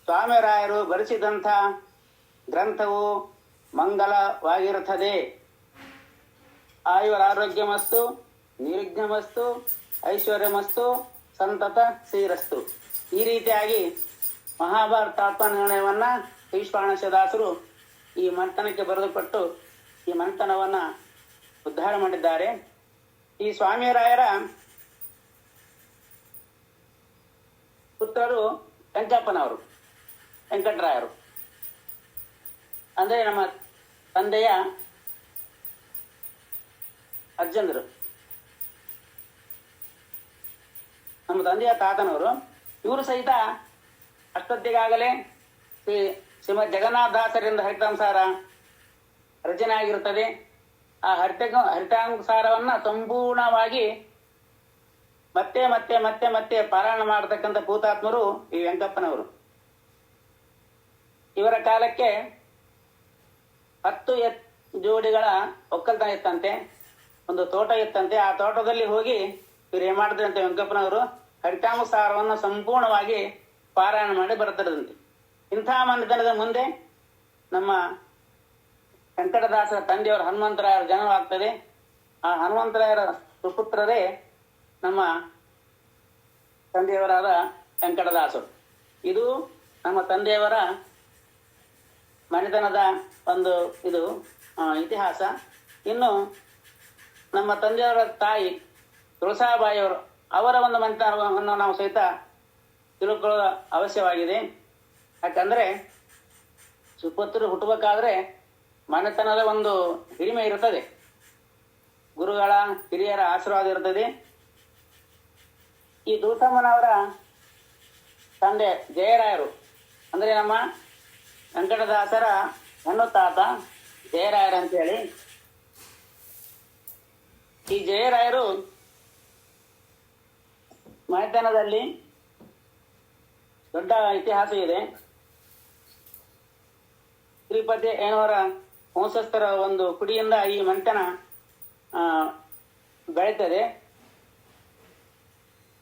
Speaker 1: ಸ್ವಾಮಿರಾಯರು ಬರೆಸಿದಂಥ ಗ್ರಂಥವು ಮಂಗಲವಾಗಿರುತ್ತದೆ. ಆಯುರ ಆರೋಗ್ಯಮಸ್ತು ಐಶ್ವರ್ಯ ಐಶ್ವರ್ಯಮಸ್ತು, ಸಂತತ ಸೀರಸ್ತು ಈ ರೀತಿಯಾಗಿ ಮಹಾಭಾರತ ನಿರ್ಣಯವನ್ನ ಈಶ್ವರಾಣಸದಾಸರು ಈ ಮಂಥನಕ್ಕೆ ಬರೆದುಕೊಟ್ಟು ಈ ಮಂಥನವನ್ನ ಉದ್ಧಾರ ಮಾಡಿದ್ದಾರೆ. ಈ ಸ್ವಾಮಿರಾಯರ ಪುತ್ರರು ವೆಂಕಪ್ಪನವರು, ವೆಂಕಟರಾಯರು. ಅಂದ್ರೆ ನಮ್ಮ ತಂದೆಯ ಅಜ್ಜಂದರು. ನಮ್ಮ ತಂದೆಯ ತಾತನವರು. ಇವರು ಸಹಿತ ಅಷ್ಟೊತ್ತಿಗಾಗಲೇ ಶ್ರೀ ಶ್ರೀಮದ್ ಜಗನ್ನಾಥದಾಸರಿಂದ ಹರಿತಾಂಸಾರ ರಚನೆ ಆಗಿರುತ್ತದೆ ಆ ಹರಿತ ಹರಿತಾಂಸಾರವನ್ನ ಸಂಪೂರ್ಣವಾಗಿ ಮತ್ತೆ ಮತ್ತೆ ಮತ್ತೆ ಮತ್ತೆ ಪಾರಾಯಣ ಮಾಡತಕ್ಕಂಥ ಭೂತಾತ್ಮರು ಈ ವೆಂಕಪ್ಪನವರು. ಇವರ ಕಾಲಕ್ಕೆ ಹತ್ತು ಎತ್ ಜೋಡಿಗಳ ಒಕ್ಕಲ್ತನ ಇತ್ತಂತೆ, ಒಂದು ತೋಟ ಇತ್ತಂತೆ. ಆ ತೋಟದಲ್ಲಿ ಹೋಗಿ ಇವ್ರು ಏನ್ ಮಾಡಿದ್ರಂತೆ ವೆಂಕಪ್ಪನವರು ಹರಿತಾಂಸಾರವನ್ನು ಸಂಪೂರ್ಣವಾಗಿ ಪಾರಾಯಣ ಮಾಡಿ ಬರ್ತಿರದಂತೆ. ಇಂಥ ಮನೆತನದ ಮುಂದೆ ನಮ್ಮ ವೆಂಕಟದಾಸರ ತಂದೆಯವರು ಹನುಮಂತರಾಯರ ಜನನವಾಗ್ತದೆ ಆ ಹನುಮಂತರಾಯರ ಸುಪುತ್ರರೇ ನಮ್ಮ ತಂದೆಯವರಾದ ವೆಂಕಟದಾಸರು. ಇದು ನಮ್ಮ ತಂದೆಯವರ ಮನೆತನದ ಒಂದು ಇದು ಇತಿಹಾಸ. ಇನ್ನು ನಮ್ಮ ತಂದೆಯವರ ತಾಯಿ ತುಳಸಾಬಾಯಿಯವರು ಅವರ ಒಂದು ಮನೆತನವನ್ನು ನಾವು ಸಹಿತ ತಿಳ್ಕೊಳ್ಳೋದು ಅವಶ್ಯವಾಗಿದೆ. ಯಾಕಂದ್ರೆ ಸುಪುತ್ರರು ಹುಟ್ಟಬೇಕಾದ್ರೆ ಮನೆತನದ ಒಂದು ಹಿರಿಮೆ ಇರುತ್ತದೆ. ಗುರುಗಳ, ಹಿರಿಯರ ಆಶೀರ್ವಾದ ಇರುತ್ತದೆ ಈ ದೂತಮ್ಮನವರ ತಂದೆ ಜಯರಾಯರು, ಅಂದ್ರೆ ನಮ್ಮ ವೆಂಕಟದಾಸರ ಹೆಣ್ಣು ತಾತ ಜಯರಾಯರು ಅಂತೇಳಿ. ಈ ಜಯರಾಯರು ಮನೆತನದಲ್ಲಿ ದೊಡ್ಡ ಇತಿಹಾಸ ಇದೆ. ಶ್ರೀಪತಿ ಏನವರ ವಂಶಸ್ಥರ ಒಂದು ಕುಡಿಯಿಂದ ಈ ಮಂಟನ ಬೆಳೀತದೆ.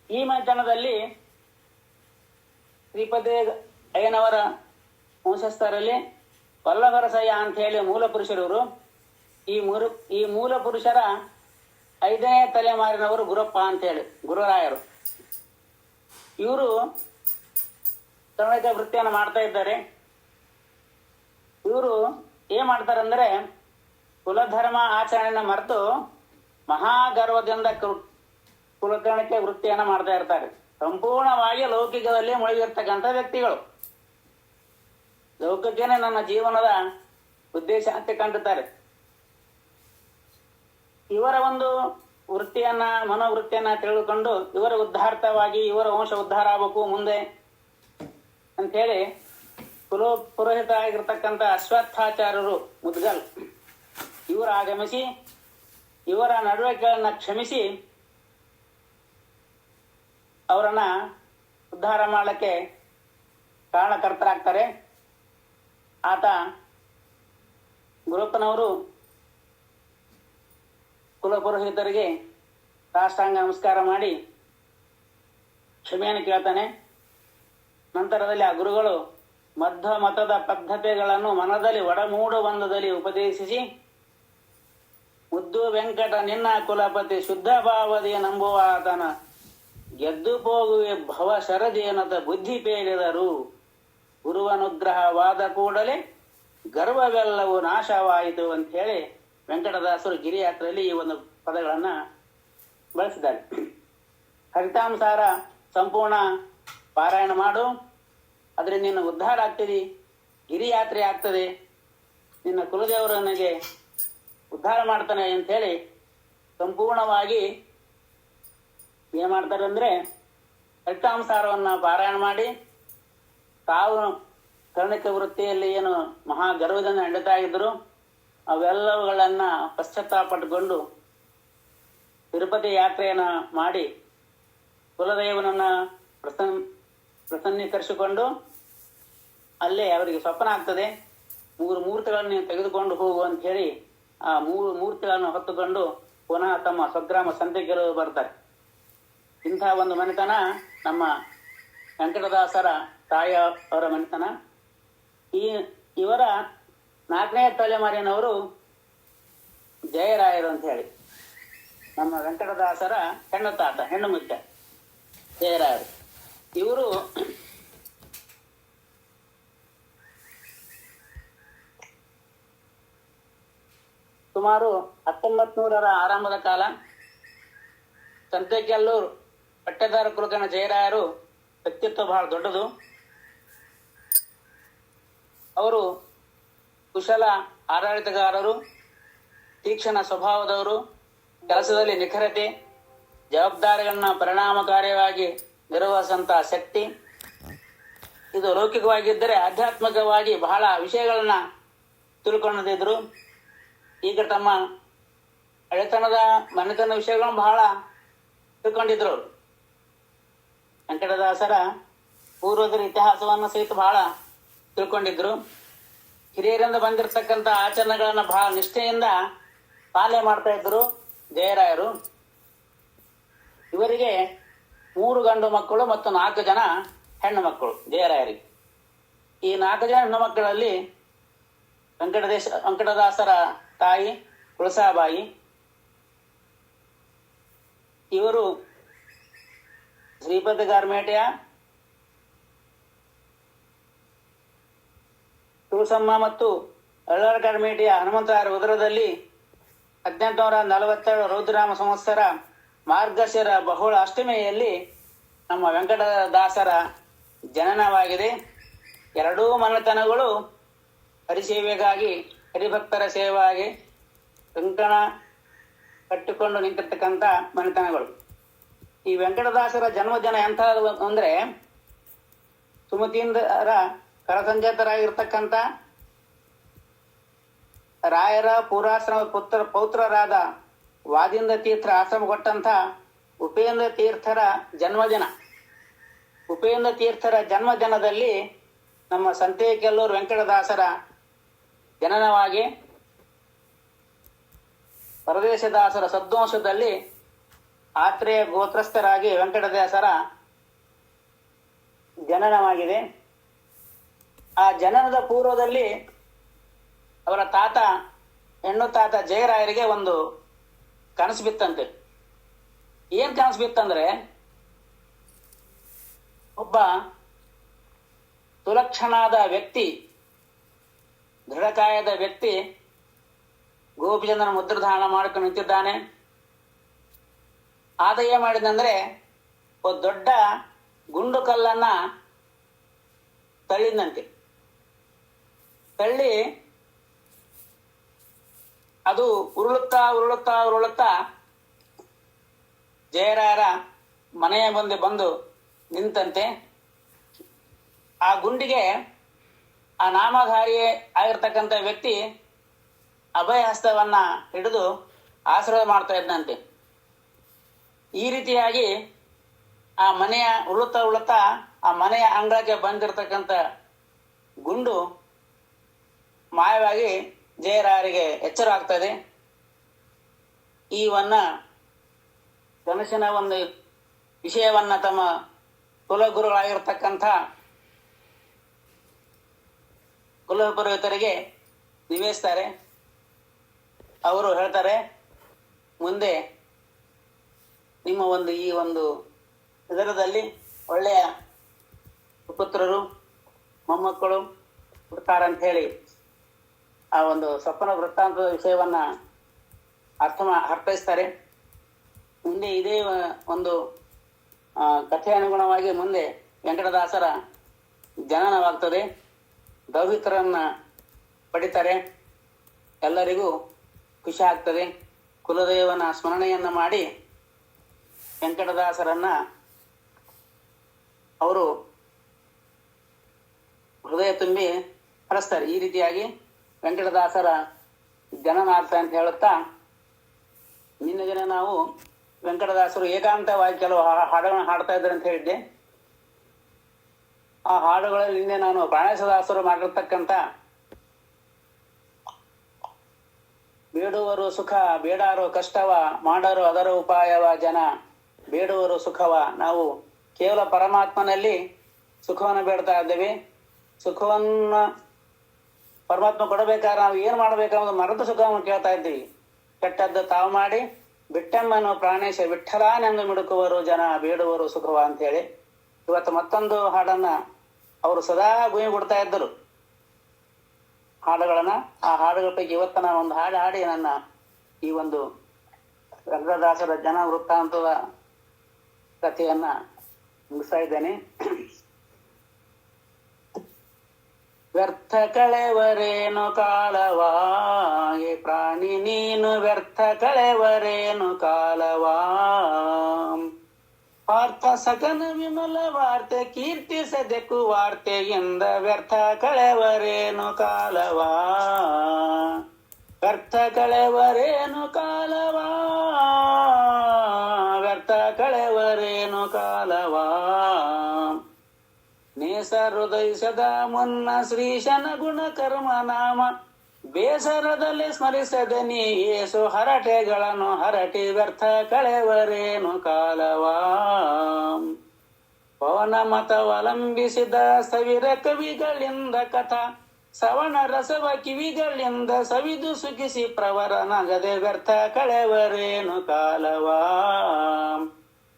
Speaker 1: ಈ ಮೈದಾನದಲ್ಲಿ ಶ್ರೀಪತಿ ಅಯ್ಯನವರ ವಂಶಸ್ಥರಲ್ಲಿ ಪಲ್ಲವರಸಯ್ಯ ಅಂತ ಹೇಳಿ ಮೂಲ ಪುರುಷರವರು ಈ ಮೂರು, ಈ ಮೂಲ ಪುರುಷರ ಐದನೇ ತಲೆಮಾರಿನವರು ಗುರಪ್ಪ ಅಂತ ಹೇಳಿ, ಗುರುರಾಯರು. ಇವರು ತಮಿಳಿಕ ವೃತ್ತಿಯನ್ನು ಮಾಡ್ತಾ ಇದ್ದಾರೆ. ಇವರು ಏನ್ ಮಾಡ್ತಾರಂದ್ರೆ ಕುಲಧರ್ಮ ಆಚರಣೆನ ಮರೆತು ಮಹಾಗರ್ವದಿಂದ ಕುಲಕರ್ಣಕ್ಕೆ ವೃತ್ತಿಯನ್ನ ಮಾಡ್ತಾ ಇರ್ತಾರೆ. ಸಂಪೂರ್ಣವಾಗಿ ಲೌಕಿಕದಲ್ಲಿ ಮುಳುಗಿರ್ತಕ್ಕಂಥ ವ್ಯಕ್ತಿಗಳು. ಲೌಕಿಕನೇ ನನ್ನ ಜೀವನದ ಉದ್ದೇಶ ಅಂತ ಕಂಡುತ್ತಾರೆ ಇವರ ಒಂದು ವೃತ್ತಿಯನ್ನ, ಮನೋವೃತ್ತಿಯನ್ನ ತಿಳಿದುಕೊಂಡು ಇವರ ಉದ್ಧಾರ್ಥವಾಗಿ ಇವರ ವಂಶ ಉದ್ಧಾರ ಆಗಬೇಕು, ಮುಂದೆ ಅಂತ ಹೇಳಿ ಕುಲ ಪುರೋಹಿತ ಆಗಿರ್ತಕ್ಕಂಥ ಅಶ್ವತ್ಥಾಚಾರ್ಯರು ಮುದ್ಗಲ್. ಇವರು ಆಗಮಿಸಿ, ಇವರ ನಡವಳಿಕೆಗಳನ್ನ ಕ್ಷಮಿಸಿ, ಅವರನ್ನ ಉದ್ಧಾರ ಮಾಡಲಿಕ್ಕೆ ಕಾರಣಕರ್ತರಾಗ್ತಾರೆ. ಆತ ಗುರುಪ್ಪನವರು ಕುಲಪುರೋಹಿತರಿಗೆ ಸಾಷ್ಟಾಂಗ ನಮಸ್ಕಾರ ಮಾಡಿ ಕ್ಷಮೆಯನ್ನು ಕೇಳ್ತಾನೆ. ನಂತರದಲ್ಲಿ ಆ ಗುರುಗಳು ಮಧ್ವ ಮತದ ಪದ್ಧತಿಗಳನ್ನು ಮನದಲ್ಲಿ ಒಡಮೂಡುವಂದದಲ್ಲಿ ಉಪದೇಶಿಸಿ, ಮುದ್ದು ವೆಂಕಟ ನಿನ್ನ ಕುಲಪತಿ ಶುದ್ಧ ಭಾವದಿ ನಂಬುವ ಆತನ ಗೆದ್ದು ಹೋಗುವೆ ಭವ ಶರದೇನದ ಬುದ್ಧಿ ಪೇಳಿದರು ಗುರುವನುಗ್ರಹವಾದ ಕೂಡಲೇ ಗರ್ವವೆಲ್ಲವೂ ನಾಶವಾಯಿತು ಅಂತ ಹೇಳಿ ವೆಂಕಟದಾಸರು ಗಿರಿಯಾತ್ರೆಯಲ್ಲಿ ಈ ಒಂದು ಪದಗಳನ್ನ ಬಳಸಿದ್ದಾರೆ. ಹರಿತಾಂಸಾರ ಸಂಪೂರ್ಣ ಪಾರಾಯಣ ಮಾಡು. ಅದರಿಂದ ನಿನ್ನ ಉದ್ಧಾರ ಆಗ್ತದೆ ಗಿರಿಯಾತ್ರೆ ಆಗ್ತದೆ. ನಿನ್ನ ಕುಲದೇವರು ನನಗೆ ಉದ್ಧಾರ ಮಾಡ್ತಾನೆ ಹೇಳಿ ಸಂಪೂರ್ಣವಾಗಿ ಏನ್ ಮಾಡ್ತಾರೆ ಹರಿತಾಂಸಾರವನ್ನ ಪಾರಾಯಣ ಮಾಡಿ ತಾವು ಕರ್ಣಿಕ ವೃತ್ತಿಯಲ್ಲಿ ಏನು ಮಹಾ ಗರ್ವದಿಂದ ನಡೀತಾ ಇದ್ರು ಅವೆಲ್ಲವುಗಳನ್ನ ಪಶ್ಚಾತ್ತಾಪಟ್ಟುಕೊಂಡು ತಿರುಪತಿ ಯಾತ್ರೆಯನ್ನ ಮಾಡಿ ಕುಲದೇವನನ್ನ ಪ್ರಸನ್ ಪ್ರಸನ್ನೀಕರಿಸಿಕೊಂಡು ಅಲ್ಲೇ ಅವರಿಗೆ ಸ್ವಪ್ನ ಆಗ್ತದೆ. ಮೂರು ಮೂರ್ತಿಗಳನ್ನು ತೆಗೆದುಕೊಂಡು ಹೋಗು ಅಂತ ಹೇಳಿ ಆ ಮೂರು ಮೂರ್ತಿಗಳನ್ನು ಹೊತ್ತುಕೊಂಡು ಪುನಃ ತಮ್ಮ ಸ್ವಗ್ರಾಮ ಸಂತೆಗೆರು ಬರ್ತಾರೆ. ಇಂಥ ಒಂದು ಮನೆತನ ನಮ್ಮ ವೆಂಕಟದಾಸರ ತಾಯ ಅವರ ಮನೆತನ. ಈ ಇವರ ನಾಲ್ಕನೇ ತಲೆಮಾರಿನವರು ಜಯರಾಯರು ಅಂತ ಹೇಳಿ. ನಮ್ಮ ವೆಂಕಟದಾಸರ ಹೆಣ್ಣು ತಾತ, ಹೆಣ್ಣು ಮುಚ್ಚ ಜಯರಾಯರು. ಇವರು ಸುಮಾರು ಹತ್ತೊಂಬತ್ ನೂರರ ಆರಂಭದ ಕಾಲ ಸಂತೆಕೆಲ್ಲೂರು ಪಟ್ಟೆದಾರ ಕುಲಕರ್ಣ ಜಯರಾಯರು ವ್ಯಕ್ತಿತ್ವ ಬಹಳ ದೊಡ್ಡದು. ಅವರು ಕುಶಲ ಆಡಳಿತಗಾರರು, ತೀಕ್ಷಣ ಸ್ವಭಾವದವರು, ಕೆಲಸದಲ್ಲಿ ನಿಖರತೆ, ಜವಾಬ್ದಾರಿಗಳನ್ನ ಪರಿಣಾಮಕಾರಿಯಾಗಿ ನಿರ್ವಹಿಸಂತಹ ಶಕ್ತಿ. ಇದು ಲೌಕಿಕವಾಗಿದ್ದರೆ ಆಧ್ಯಾತ್ಮಿಕವಾಗಿ ಬಹಳ ವಿಷಯಗಳನ್ನ ತಿಳ್ಕೊಂಡಿದ್ರು. ಈಗ ತಮ್ಮ ಹಳೆತನದ ಮನೆತನ ವಿಷಯಗಳನ್ನು ಬಹಳ ತಿಳ್ಕೊಂಡಿದ್ರು. ವೆಂಕಟದಾಸರ ಪೂರ್ವಜರ ಇತಿಹಾಸವನ್ನು ಸಹಿತ ಬಹಳ ತಿಳ್ಕೊಂಡಿದ್ರು. ಹಿರಿಯರಿಂದ ಬಂದಿರತಕ್ಕಂಥ ಆಚರಣೆಗಳನ್ನ ಬಹಳ ನಿಷ್ಠೆಯಿಂದ ಪಾಲನೆ ಮಾಡ್ತಾ ಇದ್ರು ಜಯರಾಯರು. ಇವರಿಗೆ ಮೂರು ಗಂಡು ಮಕ್ಕಳು ಮತ್ತು ನಾಲ್ಕು ಜನ ಹೆಣ್ಣು ಮಕ್ಕಳು, ಜಯರಾಯರಿಗೆ. ಈ ನಾಲ್ಕು ಜನ ಹೆಣ್ಣು ಮಕ್ಕಳಲ್ಲಿ ವೆಂಕಟದೇಶ, ವೆಂಕಟದಾಸರ ತಾಯಿ ತುಳಸಾಬಾಯಿ, ಇವರು ಶ್ರೀಪತಿ ಗಾರ್ಮೇಟೆಯ, ತುಳಸಮ್ಮ ಮತ್ತು ಅಳ್ಳರ ಗಾರ್ಮೇಟೆಯ ಹನುಮಂತರಾಯರ ಉದರದಲ್ಲಿ ಹದಿನೆಂಟುನೂರ ನಲವತ್ತೆರಡು ರೌದ್ರಾಮ ಸಂವತ್ಸರ ಮಾರ್ಗಶಿರ ಬಹುಳ ಅಷ್ಟಮಿಯಲ್ಲಿ ನಮ್ಮ ವೆಂಕಟದಾಸರ ಜನನವಾಗಿದೆ. ಎರಡೂ ಮನೆತನಗಳು ಹರಿಸೇವೆಗಾಗಿ, ಹರಿಭಕ್ತರ ಸೇವೆಗಾಗಿ ಕಂಕಣ ಕಟ್ಟಿಕೊಂಡು ನಿಂತಿರ್ತಕ್ಕಂಥ ಮನೆತನಗಳು. ಈ ವೆಂಕಟದಾಸರ ಜನ್ಮದಿನ ಎಂಥದ್ದು ಅಂದ್ರೆ ಸುಮತೀಂದ್ರ ಕರಸಂಜಾತರಾಗಿರ್ತಕ್ಕಂಥ ರಾಯರ ಪುರಾಶ್ರಮ ಪುತ್ರ ಪೌತ್ರರಾದ ವಾದಿಂದ ತೀರ್ಥ ಆಶ್ರಮ ಕೊಟ್ಟಂತ ಉಪೇಂದ್ರ ತೀರ್ಥರ ಜನ್ಮದಿನ. ಉಪೇಂದ್ರ ತೀರ್ಥರ ಜನ್ಮದಿನದಲ್ಲಿ ನಮ್ಮ ಸಂತೆಕೆಲ್ಲೂರು ವೆಂಕಟದಾಸರ ಜನನವಾಗಿ ಪರದೇಶದಾಸರ ಸದ್ವಂಶದಲ್ಲಿ ಆತ್ರೇಯ ಗೋತ್ರಸ್ಥರಾಗಿ ವೆಂಕಟದಾಸರ ಜನನವಾಗಿದೆ. ಆ ಜನನದ ಪೂರ್ವದಲ್ಲಿ ಅವರ ತಾತ, ಹೆಣ್ಣು ತಾತ ಜಯರಾಯರಿಗೆ ಒಂದು ಕನಸು ಬಿತ್ತಂತೆ ಏನ್ ಕನಸು ಬಿತ್ತಂದ್ರೆ ಒಬ್ಬ ಸುಲಕ್ಷಣಾದ ವ್ಯಕ್ತಿ, ದೃಢಕಾಯದ ವ್ಯಕ್ತಿ, ಗೋಪಿಚಂದ್ರನ ಮುದ್ರಧಾರಣ ಮಾಡಿಕೊಂಡು ನಿಂತಿದ್ದಾನೆ. ಆದ ಏನ್ ಮಾಡಿದಂದ್ರೆ ಒಂದು ದೊಡ್ಡ ಗುಂಡು ಕಲ್ಲನ್ನ ತಳ್ಳಿದಂತೆ ತಳ್ಳಿ ಅದು ಉರುಳುತ್ತಾ ಉರುಳುತ್ತಾ ಉರುಳುತ್ತಾ ಜಯರಾಯರ ಮನೆಯ ಮುಂದೆ ಬಂದು ನಿಂತಂತೆ ಆ ಗುಂಡಿಗೆ ಆ ನಾಮಧಾರಿ ಆಗಿರ್ತಕ್ಕಂಥ ವ್ಯಕ್ತಿ ಅಭಯ ಹಸ್ತವನ್ನ ಹಿಡಿದು ಆಶ್ರಯ ಮಾಡ್ತಾ ಇದ್ದಂತೆ ಈ ರೀತಿಯಾಗಿ ಆ ಮನೆಯ ಉಳುತ್ತಾ ಉಳುತ್ತಾ ಆ ಮನೆಯ ಅಂಗಳಕ್ಕೆ ಬಂದಿರತಕ್ಕಂಥ ಗುಂಡು ಮಾಯವಾಗಿ ಜಯರಾಯರಿಗೆ ಎಚ್ಚರ ಆಗ್ತದೆ. ಈ ವನ್ನ ಕನಸಿನ ಒಂದು ವಿಷಯವನ್ನ ತಮ್ಮ ಕುಲಗುರುಗಳಾಗಿರ್ತಕ್ಕಂಥ ಕುಲಪುರೋಹಿತರಿಗೆ ನಿವೇಶಿಸ್ತಾರೆ ಅವರು ಹೇಳ್ತಾರೆ, ಮುಂದೆ ನಿಮ್ಮ ಒಂದು ಈ ಒಂದು ಇದರದಲ್ಲಿ ಒಳ್ಳೆಯ ಪುತ್ರರು ಮೊಮ್ಮಕ್ಕಳು ಹುಡ್ತಾರಂತ ಹೇಳಿ. ಆ ಒಂದು ಸ್ವಪ್ನ ವೃತ್ತಾಂತದ ವಿಷಯವನ್ನ ಅರ್ಥ ಅರ್ಥೈಸ್ತಾರೆ. ಮುಂದೆ ಇದೇ ಒಂದು ಕಥೆ ಅನುಗುಣವಾಗಿ ಮುಂದೆ ವೆಂಕಟದಾಸರ ಜನನವಾಗ್ತದೆ. ದೌಹಿತರನ್ನ ಪಡಿತಾರೆ. ಎಲ್ಲರಿಗೂ ಖುಷಿ ಆಗ್ತದೆ. ಕುಲದೇವನ ಸ್ಮರಣೆಯನ್ನ ಮಾಡಿ ವೆಂಕಟದಾಸರನ್ನ ಅವರು ಹೃದಯ ತುಂಬಿ ಹರಸ್ತಾರೆ. ಈ ರೀತಿಯಾಗಿ ವೆಂಕಟದಾಸರ ಜನನಾರ್ಥ ಅಂತ ಹೇಳುತ್ತಾ, ನಿನ್ನ ದಿನ ನಾವು ವೆಂಕಟದಾಸರು ಏಕಾಂತವಾಗಿ ಕೆಲವು ಹಾಡುಗಳನ್ನ ಹಾಡ್ತಾ ಇದ್ದಾರೆ ಅಂತ ಹೇಳಿದ್ದೆ. ಆ ಹಾಡುಗಳಲ್ಲಿ ನಿನ್ನೆ ನಾನು ಪ್ರಾಣೇಶದಾಸರು ಮಾಡಿರ್ತಕ್ಕಂಥ ಬೇಡುವರು ಸುಖ, ಬೇಡಾರೋ ಕಷ್ಟವ, ಮಾಡರು ಅದರ ಉಪಾಯವ ಜನ, ಬೇಡುವರು ಸುಖವ. ನಾವು ಕೇವಲ ಪರಮಾತ್ಮನಲ್ಲಿ ಸುಖವನ್ನು ಬೇಡ್ತಾ ಇದ್ದೇವೆ. ಸುಖವನ್ನ ಪರಮಾತ್ಮ ಕೊಡಬೇಕಾದ್ರೆ ನಾವು ಏನ್ ಮಾಡ್ಬೇಕನ್ನೋದು ಸುಖ ಸುಖವನ್ನು ಕೇಳ್ತಾ ಇದ್ದೀವಿ. ಕೆಟ್ಟದ್ದು ತಾವು ಮಾಡಿ, ಬಿಟ್ಟಮ್ಮನು ಪ್ರಾಣೇಶ ವಿಠಲಾನೆಂದು ಮಿಡುಕುವರು, ಜನ ಬೇಡುವರು ಸುಖವ ಅಂತೇಳಿ ಇವತ್ತು ಮತ್ತೊಂದು ಹಾಡನ್ನ ಅವರು ಸದಾ ಭೂಮಿ ಕೊಡ್ತಾ ಇದ್ದರು. ಹಾಡುಗಳನ್ನ, ಆ ಹಾಡುಗಳ ಪೈಕಿ ಇವತ್ತು ನಾನು ಒಂದು ಹಾಡು ಹಾಡಿ ನನ್ನ ಈ ಒಂದು ರಂಗದಾಸರ ಜನ ವೃತ್ತಾಂತದ ಕಥೆಯನ್ನ ಮುಗಿಸ್ತಾ ಇದ್ದೇನೆ. ವ್ಯರ್ಥ ಕಳೆವರೇನು ಕಾಲವಾ ಏ ಪ್ರಾಣಿ ನೀನು ವ್ಯರ್ಥ ಕಳೆವರೇನು ಕಾಲವಾ? ಪಾರ್ಥ ಸಕನ ವಿಮಲ ವಾರ್ತೆ ಕೀರ್ತಿಸದೆಕು ವಾರ್ತೆಯಿಂದ ವ್ಯರ್ಥ ಕಳೆವರೇನು ಕಾಲವಾ? ವ್ಯರ್ಥ ಕಳೆವರೇನು ಕಾಲವಾ? ವ್ಯರ್ಥ ಕಳೆವರೇನು ಕಾಲವಾ? ನೇಸ ಸದಾ ಮುನ್ನ ಶ್ರೀ ಶನ ಗುಣ ಕರ್ಮ ನಾಮ. ಬೇಸರದಲ್ಲಿ ಸ್ಮರಿಸದೆ ನೀ ಏಸು ಹರಟೆಗಳನ್ನು ಹರಟಿ ವ್ಯರ್ಥ ಕಳೆವರೇನು ಕಾಲವಾ. ಪವನ ಮತವಲಂಬಿಸಿದ ಸವಿರ ಕವಿಗಳಿಂದ ಕಥಾ. ಸವಣ ರಸವ ಕಿವಿಗಳಿಂದ ಸವಿದು ಸುಖಿಸಿ ಪ್ರವರ ನಗದೆ ವ್ಯರ್ಥ ಕಳೆವರೇನು ಕಾಲವಾ.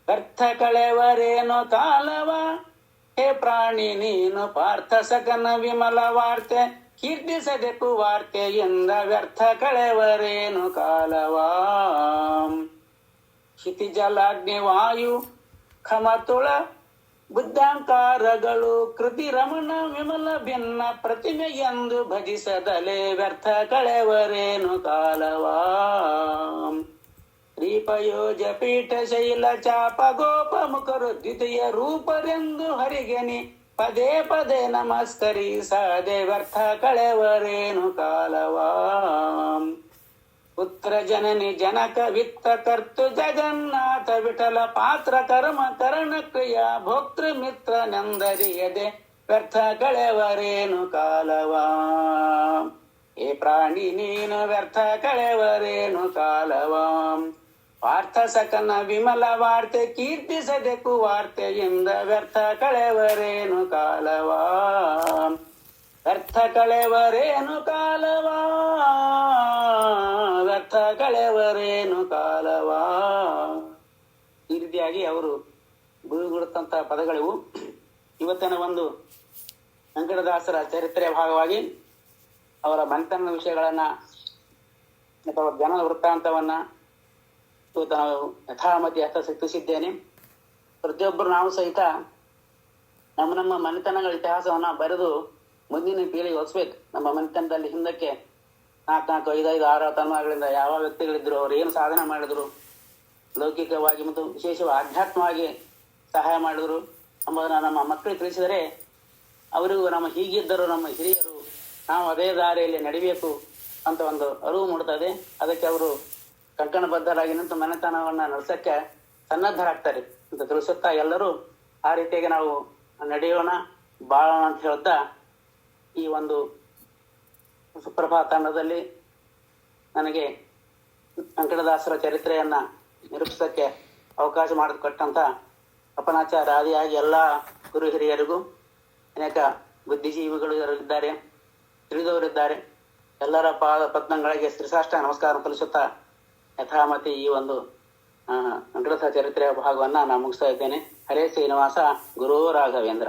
Speaker 1: ವ್ಯರ್ಥ ಕಳೆವರೇನು ಕಾಲವಾ. ಹೇ ಪ್ರಾಣಿ ನೀನು ಪಾರ್ಥ ಸಕನ ವಿಮಲ ವಾರ್ತೆ. ಕೀರ್ತಿಸದೆಕು ಎಂದ ವ್ಯರ್ಥ ಕಳೆವರೇನು ಕಾಲವಾ. ಕ್ಷಿತಿಜಲಾಗ್ನಿ ವಾಯು, ಖಮತುಳ, ಬುದ್ಧಾಂಕಾರಗಳು, ಕೃತಿ ರಮಣ ವಿಮಲ ಭಿನ್ನ ಪ್ರತಿಮೆ ಎಂದು ಭಜಿಸದಲೆ ವ್ಯರ್ಥ ಕಳೆವರೇನು ಕಾಲವಾ. ಶ್ರೀಪಯೋಜ ಶೈಲ ಚಾಪ ಗೋಪ ಮುಖರು ದ್ವಿತೀಯ ರೂಪರೆಂದು ಹರಿಗೆನಿ. ಪದೇ ಪದೇ ನಮಸ್ಕರಿಸದೆ ವ್ಯರ್ಥ ಕಳೆವರೇನು ಕಾಲವಾ? ಪುತ್ರ ಜನನಿ ಜನಕ ವಿತ್ತ ಕರ್ತು ಜಗನ್ನಾಥ ವಿಠಲ ಪಾತ್ರ ಕರ್ಮ ಕರಣ ಕ್ರಿಯಾ ಭೋಕ್ತೃ ಮಿತ್ರ ನಂದರಿಯದೆ ವ್ಯರ್ಥ ಕಳೆವರೇನು ಕಾಲವಾ? ಏ ಪ್ರಾಣಿ ನೀನು ವ್ಯರ್ಥ ಕಳೆವರೇನು ಕಾಲವಾ? ಪಾರ್ಥ ಸಕನ ವಿಮಲ ವಾರ್ತೆ ಕೀರ್ತಿಸದೆಕು ವಾರ್ತೆಯಿಂದ ವ್ಯರ್ಥ ಕಳೆವರೇನು ಕಾಲವಾ? ವ್ಯರ್ಥ ಕಳೆವರೇನು ಕಾಲವಾ? ವ್ಯರ್ಥ ಕಳೆವರೇನು ಕಾಲವಾ? ಈ ರೀತಿಯಾಗಿ ಅವರು ಗುರುಗುಡುತ್ತಂತ ಪದಗಳಿವು. ಇವತ್ತಿನ ಒಂದು ವೆಂಕಟದಾಸರ ಚರಿತ್ರೆಯ ಭಾಗವಾಗಿ ಅವರ ಮಂಥನ ವಿಷಯಗಳನ್ನ ಅಥವಾ ಜನ ವೃತ್ತಾಂತವನ್ನ ಇವತ್ತು ನಾವು ಯಥಾಮತಿ ಹಸ್ತಸಿದ್ದೇನೆ ಪ್ರತಿಯೊಬ್ಬರು ನಾವು ಸಹಿತ ನಮ್ಮ ನಮ್ಮ ಮನೆತನಗಳ ಇತಿಹಾಸವನ್ನ ಬರೆದು ಮುಂದಿನ ಪೀಳಿಗೆ ಹೊಲಿಸ್ಬೇಕು ನಮ್ಮ ಮನೆತನದಲ್ಲಿ ಹಿಂದಕ್ಕೆ ನಾಲ್ಕು ನಾಲ್ಕು ಐದೈದು ಐದು ಆರು ತನ್ಮಗಳಿಂದ ಯಾವ ವ್ಯಕ್ತಿಗಳಿದ್ರು ಅವ್ರು ಏನು ಸಾಧನೆ ಮಾಡಿದ್ರು, ಲೌಕಿಕವಾಗಿ ಮತ್ತು ವಿಶೇಷವಾಗಿ ಆಧ್ಯಾತ್ಮವಾಗಿ ಸಹಾಯ ಮಾಡಿದ್ರು ಎಂಬುದನ್ನು ನಮ್ಮ ಮಕ್ಕಳಿಗೆ ತಿಳಿಸಿದರೆ ಅವರಿಗೂ ನಮ್ಮ ಹೀಗಿದ್ದರು ನಮ್ಮ ಹಿರಿಯರು ನಾವು ಅದೇ ದಾರಿಯಲ್ಲಿ ನಡಿಬೇಕು ಅಂತ ಒಂದು ಅರಿವು ಮೂಡುತ್ತದೆ. ಅದಕ್ಕೆ ಅವರು ಕಂಕಣಬದ್ಧರಾಗಿ ನಿಂತು ಮನೆತನವನ್ನ ನಡೆಸಕ್ಕೆ ಸನ್ನದ್ಧರಾಗ್ತಾರೆ. ಅಂತ ತಿಳಿಸುತ್ತಾ ಎಲ್ಲರೂ ಆ ರೀತಿಯಾಗಿ ನಾವು ನಡೆಯೋಣ, ಬಾಳೋಣ ಅಂತ ಹೇಳ್ತಾ ಈ ಒಂದು ಸುಪ್ರಭಾ ತಂಡದಲ್ಲಿ ನನಗೆ ವೆಂಕಟದಾಸರ ಚರಿತ್ರೆಯನ್ನ ನಿರೂಪಿಸಕ್ಕೆ ಅವಕಾಶ ಮಾಡಿಕೊಟ್ಟಂತ ಅಪನಾಚಾರ ಆದಿಯಾಗಿ ಎಲ್ಲ ಗುರು ಹಿರಿಯರಿಗೂ ಅನೇಕ ಬುದ್ಧಿಜೀವಿಗಳು ಇದ್ದಾರೆ, ತಿಳಿದವರಿದ್ದಾರೆ. ಎಲ್ಲರ ಪಾದ ಪದ್ಮಗಳಿಗೆ ಶ್ರೀಸಾಷ್ಟ ನಮಸ್ಕಾರ ತಿಳಿಸುತ್ತಾ ಯಥಾಮತಿ ಈ ಒಂದು ಚರಿತ್ರೆ ಚರಿತ್ರೆಯ ಭಾಗವನ್ನ ನಾನು ಮುಗಿಸ್ತಾ ಇದ್ದೇನೆ. ಹರೇ ಶ್ರೀನಿವಾಸ ಗುರು ರಾಘವೇಂದ್ರ.